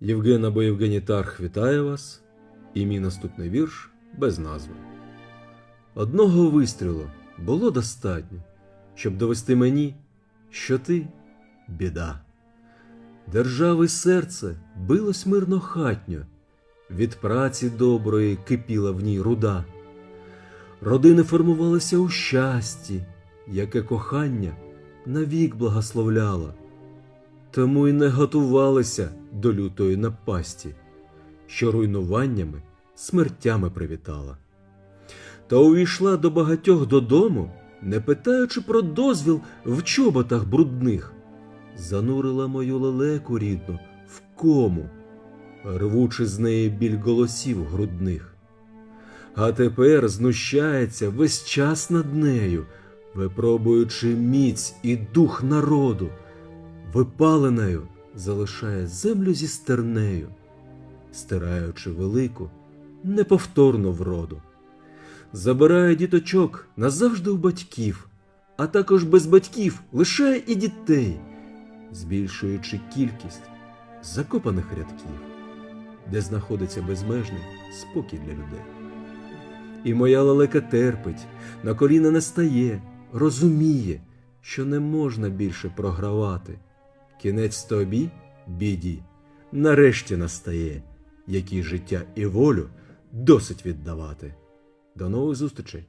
Євген або Євгеній Тарх вітає вас, і мій наступний вірш без назви. Одного вистрілу було достатньо, щоб довести мені, що ти біда. Держави серце билось мирно хатньо, від праці доброї кипіла в ній руда. Родини формувалися у щасті, яке кохання навік благословляло. Тому й не готувалися до лютої напасті, що руйнуваннями, смертями привітала. Та увійшла до багатьох додому, не питаючи про дозвіл в чоботах брудних, занурила мою лелеку рідну в кому, рвучи з неї біль голосів грудних. А тепер знущається весь час над нею, випробуючи міць і дух народу, випаленою залишає землю зі стернею, стираючи велику, неповторну вроду. Забирає діточок назавжди у батьків, а також без батьків лишає і дітей, збільшуючи кількість закопаних рядків, де знаходиться безмежний спокій для людей. І моя лелека терпить, на коліна не стає, розуміє, що не можна більше програвати. Кінець тобі, біді, нарешті настає, який життя і волю досить віддавати. До нових зустрічей!